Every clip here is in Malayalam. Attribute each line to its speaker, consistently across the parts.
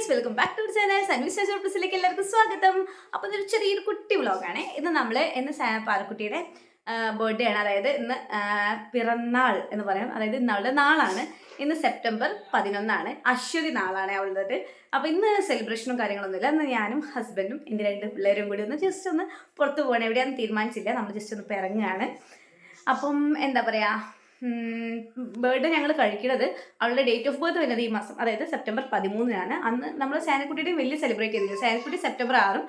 Speaker 1: Guys welcome back to channel സൺവിസ് പ്ലസിലേക്ക് എല്ലാവർക്കും സ്വാഗതം. അപ്പോൾ ഇതൊരു ചെറിയൊരു കുട്ടി വ്ലോഗാണ് ഇന്ന് നമ്മൾ ഇന്ന് പാറക്കുട്ടിയുടെ ബർത്ത്ഡേ ആണ്. അതായത് ഇന്ന് പിറന്നാൾ എന്ന് പറയാം. അതായത് ഇന്ന് അവളുടെ നാളാണ്. ഇന്ന് സെപ്റ്റംബർ പതിനൊന്നാണ്. അശ്വതി നാളാണ് അവളുടെ അപ്പോൾ ഇന്ന് സെലിബ്രേഷനും കാര്യങ്ങളൊന്നുമില്ല. ഇന്ന് ഞാനും ഹസ്ബൻഡും എന്റെ രണ്ട് പിള്ളേരും കൂടി ഒന്ന് ജസ്റ്റ് ഒന്ന് പുറത്ത് പോകണം. എവിടെയാണെന്ന് തീരുമാനിച്ചില്ല. നമ്മൾ ജസ്റ്റ് ഒന്ന് പിറങ്ങുകയാണ് അപ്പം എന്താ പറയുക ബർത്ത്ഡേ ഞങ്ങൾ കഴിക്കുന്നത് അവളുടെ ഡേറ്റ് ഓഫ് ബർത്ത് വരുന്നത് ഈ മാസം. അതായത് സെപ്റ്റംബർ പതിമൂന്നിനാണ്. അന്ന് നമ്മൾ സാനക്കുട്ടിയുടെയും വലിയ സെലിബ്രേറ്റ് ചെയ്തില്ല സാനക്കുട്ടി സെപ്റ്റംബർ ആറും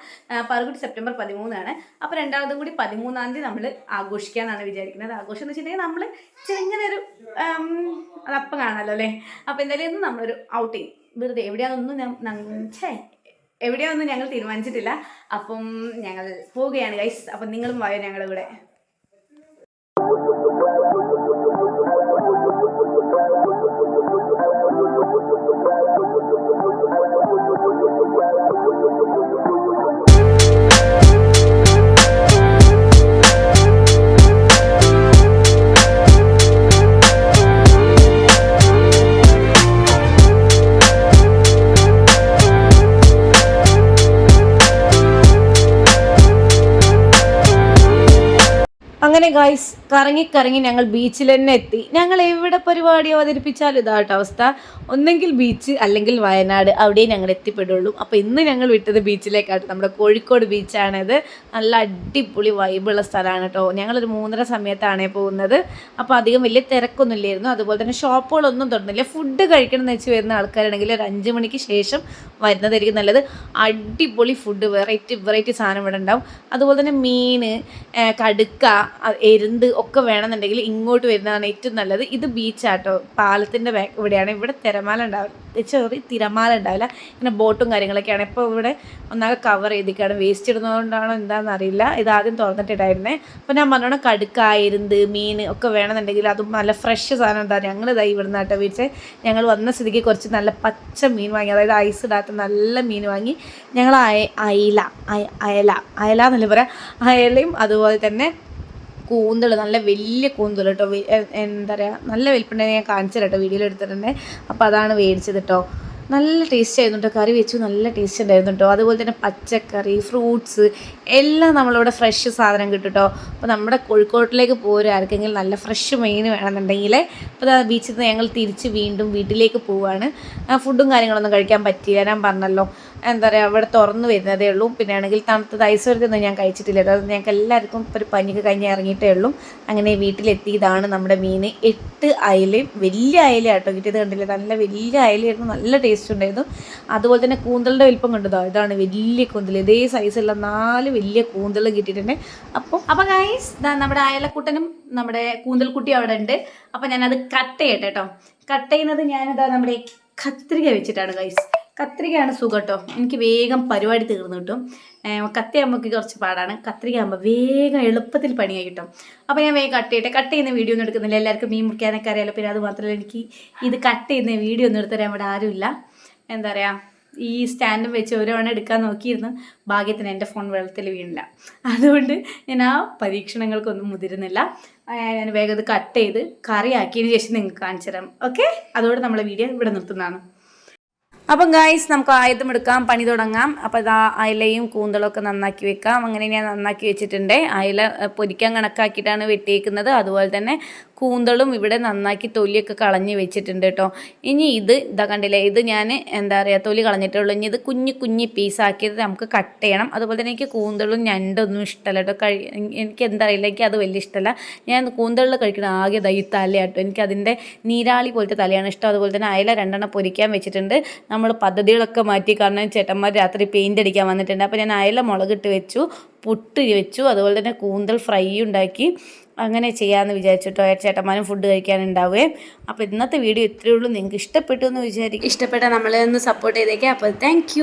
Speaker 1: പറുകുട്ടി സെപ്റ്റംബർ പതിമൂന്നാണ്. അപ്പോൾ രണ്ടാമതും കൂടി പതിമൂന്നാം തീയതി നമ്മൾ ആഘോഷിക്കാനാണ് വിചാരിക്കുന്നത്. ആഘോഷം എന്ന് വെച്ചിട്ടുണ്ടെങ്കിൽ നമ്മൾ ചെറുങ്ങനെ ഒരു അതപ്പം കാണാമല്ലോ അല്ലേ? അപ്പോൾ എന്തായാലും ഇന്ന് നമ്മളൊരു ഔട്ടിങ് വെറുതെ എവിടെയാണെന്നൊന്നും ഛേ എവിടെയാണെന്നും ഞങ്ങൾ തീരുമാനിച്ചിട്ടില്ല. അപ്പം ഞങ്ങൾ പോവുകയാണ് ഗൈസ് അപ്പം നിങ്ങളും വായോ ഞങ്ങളുടെ കൂടെ.
Speaker 2: ഗായ്സ് കറങ്ങി കറങ്ങി ഞങ്ങൾ ബീച്ചിൽ തന്നെ എത്തി. ഞങ്ങൾ എവിടെ പരിപാടി അവതരിപ്പിച്ചാലും ഇതാട്ടോ അവസ്ഥ. ഒന്നെങ്കിൽ ബീച്ച് അല്ലെങ്കിൽ വയനാട് അവിടെ ഞങ്ങൾ എത്തിപ്പെടുള്ളൂ. അപ്പോൾ ഇന്ന് ഞങ്ങൾ വിട്ടത് ബീച്ചിലേക്കാട്ടോ നമ്മുടെ കോഴിക്കോട് ബീച്ചാണിത് നല്ല അടിപൊളി വൈബുള്ള സ്ഥലമാണ് കേട്ടോ. ഞങ്ങളൊരു മൂന്നര സമയത്താണ് പോകുന്നത്. അപ്പോൾ അധികം വലിയ തിരക്കൊന്നും ഇല്ലായിരുന്നു. അതുപോലെ തന്നെ ഷോപ്പുകളൊന്നും തുറന്നില്ല. ഫുഡ് കഴിക്കണം എന്ന് വെച്ച് വരുന്ന ആൾക്കാരാണെങ്കിൽ ഒരു അഞ്ച് മണിക്ക് ശേഷം വരുന്നതായിരിക്കും നല്ലത്. അടിപൊളി ഫുഡ് വെറൈറ്റി വെറൈറ്റി സാധനം ഇവിടെ ഉണ്ടാവും. അതുപോലെ തന്നെ മീൻ കടുക്ക എരുന്ത് ഒക്കെ വേണമെന്നുണ്ടെങ്കിൽ ഇങ്ങോട്ട് വരുന്നതാണ് ഏറ്റവും നല്ലത്. ഇത് ബീച്ചാട്ടോ പാലത്തിന്റെ ബാക്ക് ഇവിടെയാണ്. ഇവിടെ തിരമാല ഉണ്ടാവില്ല. സോറി തിരമാല ഉണ്ടാവില്ല. ഇങ്ങനെ ബോട്ടും കാര്യങ്ങളൊക്കെയാണ്. ഇപ്പോൾ ഇവിടെ ഒന്നാകെ കവർ ചെയ്തിക്കാണ് വേസ്റ്റ് ഇടുന്നതുകൊണ്ടാണോ എന്താണെന്ന് അറിയില്ല. ഇത് ആദ്യം തുറന്നിട്ടിട്ടായിരുന്നേ അപ്പോൾ ഞാൻ പറഞ്ഞോണം കടുക്ക എരുന്ത് മീൻ ഒക്കെ വേണമെന്നുണ്ടെങ്കിൽ അതും നല്ല ഫ്രഷ് സാധനം ഉണ്ടാകും ഞങ്ങൾ ഇതായി ഇവിടുന്ന് കേട്ടോ വീട്ടിൽ ഞങ്ങൾ വന്ന സ്ഥിതിക്ക് കുറച്ച് നല്ല പച്ച മീൻ വാങ്ങി. അതായത് ഐസ് ഇടാത്ത നല്ല മീൻ വാങ്ങി. ഞങ്ങൾ അയ അയില അയല അയല എന്നല്ലേ പറയാം? അയലയും അതുപോലെ തന്നെ കൂന്തൽ നല്ല വലിയ കൂന്തൽ കേട്ടോ എന്താ പറയുക നല്ല വലിപ്പുണ്ടെങ്കിൽ ഞാൻ കാണിച്ചു കേട്ടോ വീഡിയോയിൽ എടുത്തിട്ടുണ്ട്. അപ്പോൾ അതാണ് മേടിച്ചത് കേട്ടോ നല്ല ടേസ്റ്റ് ആയിരുന്നു കേട്ടോ കറി വെച്ചു നല്ല ടേസ്റ്റ് ഉണ്ടായിരുന്നു കേട്ടോ അതുപോലെ തന്നെ പച്ചക്കറി ഫ്രൂട്ട്സ് എല്ലാം നമ്മളിവിടെ ഫ്രഷ് സാധനം കിട്ടും കേട്ടോ അപ്പോൾ നമ്മുടെ കോഴിക്കോട്ടിലേക്ക് പോരും ആർക്കെങ്കിലും നല്ല ഫ്രഷ് മെയിൻ വേണമെന്നുണ്ടെങ്കിൽ അപ്പോൾ ബീച്ചിൽ നിന്ന് ഞങ്ങൾ തിരിച്ച് വീണ്ടും വീട്ടിലേക്ക് പോവുകയാണ് ഫുഡും കാര്യങ്ങളൊന്നും കഴിക്കാൻ പറ്റിയില്ല ഞാൻ പറഞ്ഞല്ലോ. എന്താ പറയുക അവിടെ തുറന്നു വരുന്നതേ ഉള്ളൂ. പിന്നെ ആണെങ്കിൽ തണുത്തത് ഐശ്വര്യത്തൊന്നും ഞാൻ കഴിച്ചിട്ടില്ല. അതായത് അത് ഞങ്ങൾക്ക് എല്ലാവർക്കും ഒരു പനിക്ക് കഴിഞ്ഞ് ഇറങ്ങിയിട്ടേ ഉള്ളൂ. അങ്ങനെ വീട്ടിലെത്തിയതാണ് നമ്മുടെ മീൻ. എട്ട് അയലയും വലിയ അയല കേട്ടോ കിട്ടിയത് കണ്ടില്ല? നല്ല വലിയ അയലയായിരുന്നു നല്ല ടേസ്റ്റ് ഉണ്ടായിരുന്നു. അതുപോലെ തന്നെ കൂന്തലിന്റെ വലിപ്പം കണ്ടതോ? ഇതാണ് വലിയ കൂന്തൽ. ഇതേ സൈസുള്ള നാല് വലിയ കൂന്തൽ കിട്ടിയിട്ടുണ്ട്. അപ്പോൾ
Speaker 1: അപ്പോൾ ഗൈസ് നമ്മുടെ അയലക്കൂട്ടനും നമ്മുടെ കൂന്തൽക്കുട്ടിയും അവിടെ ഉണ്ട്. അപ്പോൾ ഞാനത് കട്ട് ചെയ്യട്ടെ കേട്ടോ കട്ട് ചെയ്യുന്നത് ഞാനിതാ നമ്മുടെ കത്രിക വെച്ചിട്ടാണ് ഗൈസ് കത്രികയാണ് സുഖം കേട്ടോ എനിക്ക് വേഗം പരിപാടി തീർന്നു കിട്ടും. കത്തിയാകുമ്പോൾ കുറച്ച് പാടാണ്. കത്രിക ആകുമ്പോൾ വേഗം എളുപ്പത്തിൽ പണിയായി കിട്ടും. അപ്പോൾ ഞാൻ വേഗം കട്ട് ചെയ്യട്ടെ. കട്ട് ചെയ്യുന്ന വീഡിയോ ഒന്നും എടുക്കുന്നില്ല. എല്ലാവർക്കും മീൻ മുറിക്കാനൊക്കെ അറിയാലോ. പിന്നെ അത് മാത്രമല്ല എനിക്ക് ഇത് കട്ട് ചെയ്യുന്ന വീഡിയോ ഒന്നും എടുത്തരാൻ ഇവിടെ ആരുമില്ല. എന്താ പറയുക ഈ സ്റ്റാൻഡും വെച്ച് ഒരു എടുക്കാൻ നോക്കിയിരുന്നു. ഭാഗ്യത്തിന് എന്റെ ഫോൺ വെള്ളത്തിൽ വീണില്ല. അതുകൊണ്ട് ഞാൻ ആ പരീക്ഷണങ്ങൾക്കൊന്നും മുതിരുന്നില്ല. ഞാൻ വേഗം കട്ട് ചെയ്ത് കറിയാക്കിയതിന് ശേഷം നിങ്ങൾക്ക് കാണിച്ചു തരാം. ഓക്കെ അതോടെ നമ്മളെ വീഡിയോ ഇവിടെ നിർത്തുന്നതാണ്.
Speaker 2: അപ്പം ഗായ്സ് നമുക്ക് ആയുധം എടുക്കാം പണി തുടങ്ങാം. അപ്പോൾ ഇതാ അയലയും കൂന്തളൊക്കെ നന്നാക്കി വെക്കാം. അങ്ങനെ ഞാൻ നന്നാക്കി വെച്ചിട്ടുണ്ട്. അയല പൊരിക്കാൻ കണക്കാക്കിയിട്ടാണ് വെട്ടിയേക്കുന്നത്. അതുപോലെ തന്നെ കൂന്തളും ഇവിടെ നന്നാക്കി തൊലിയൊക്കെ കളഞ്ഞ് വെച്ചിട്ടുണ്ട് കേട്ടോ. ഇനി ഇത് ഇതാ കണ്ടില്ലേ ഇത് ഞാൻ എന്താ പറയുക തൊലി കളഞ്ഞിട്ടുള്ളൂ. ഇനി ഇത് കുഞ്ഞു കുഞ്ഞു പീസാക്കിയത് നമുക്ക് കട്ട് ചെയ്യണം. അതുപോലെ തന്നെ എനിക്ക് കൂന്തളും ഞണ്ടൊന്നും ഇഷ്ടമല്ല കേട്ടോ. കഴി എനിക്ക് എന്താ അറിയില്ല എനിക്ക് അത് വലിയ ഇഷ്ടമല്ല ഞാൻ കൂന്തളിൽ കഴിക്കുന്ന ആകെ ദൈ തല കേട്ടോ എനിക്ക് അതിന്റെ നീരാളി പോലത്തെ തലയാണ് ഇഷ്ടം. അതുപോലെ തന്നെ അയല രണ്ടെണ്ണം പൊരിക്കാൻ വെച്ചിട്ടുണ്ട്. നമ്മൾ പദ്ധതികളൊക്കെ മാറ്റി കാരണം ചേട്ടന്മാർ രാത്രി പെയിന്റ് അടിക്കാൻ വന്നിട്ടുണ്ട്. അപ്പോൾ ഞാൻ അയല മുളകിട്ട് വെച്ചു. പുട്ട് വെച്ചു. അതുപോലെ തന്നെ കൂന്തൽ ഫ്രൈ ഉണ്ടാക്കി. അങ്ങനെ ചെയ്യാമെന്ന് വിചാരിച്ചിട്ടോ. ചേട്ടന്മാരും ഫുഡ് കഴിക്കാനുണ്ടാവുകയെ അപ്പോൾ ഇന്നത്തെ വീഡിയോ ഇത്രയേ ഉള്ളൂ. നിങ്ങൾക്ക് ഇഷ്ടപ്പെട്ടു എന്ന് വിചാരിക്കും
Speaker 1: ഇഷ്ടപ്പെട്ട നമ്മളെ ഒന്ന് സപ്പോർട്ട് ചെയ്തേക്കാം. അപ്പോൾ താങ്ക്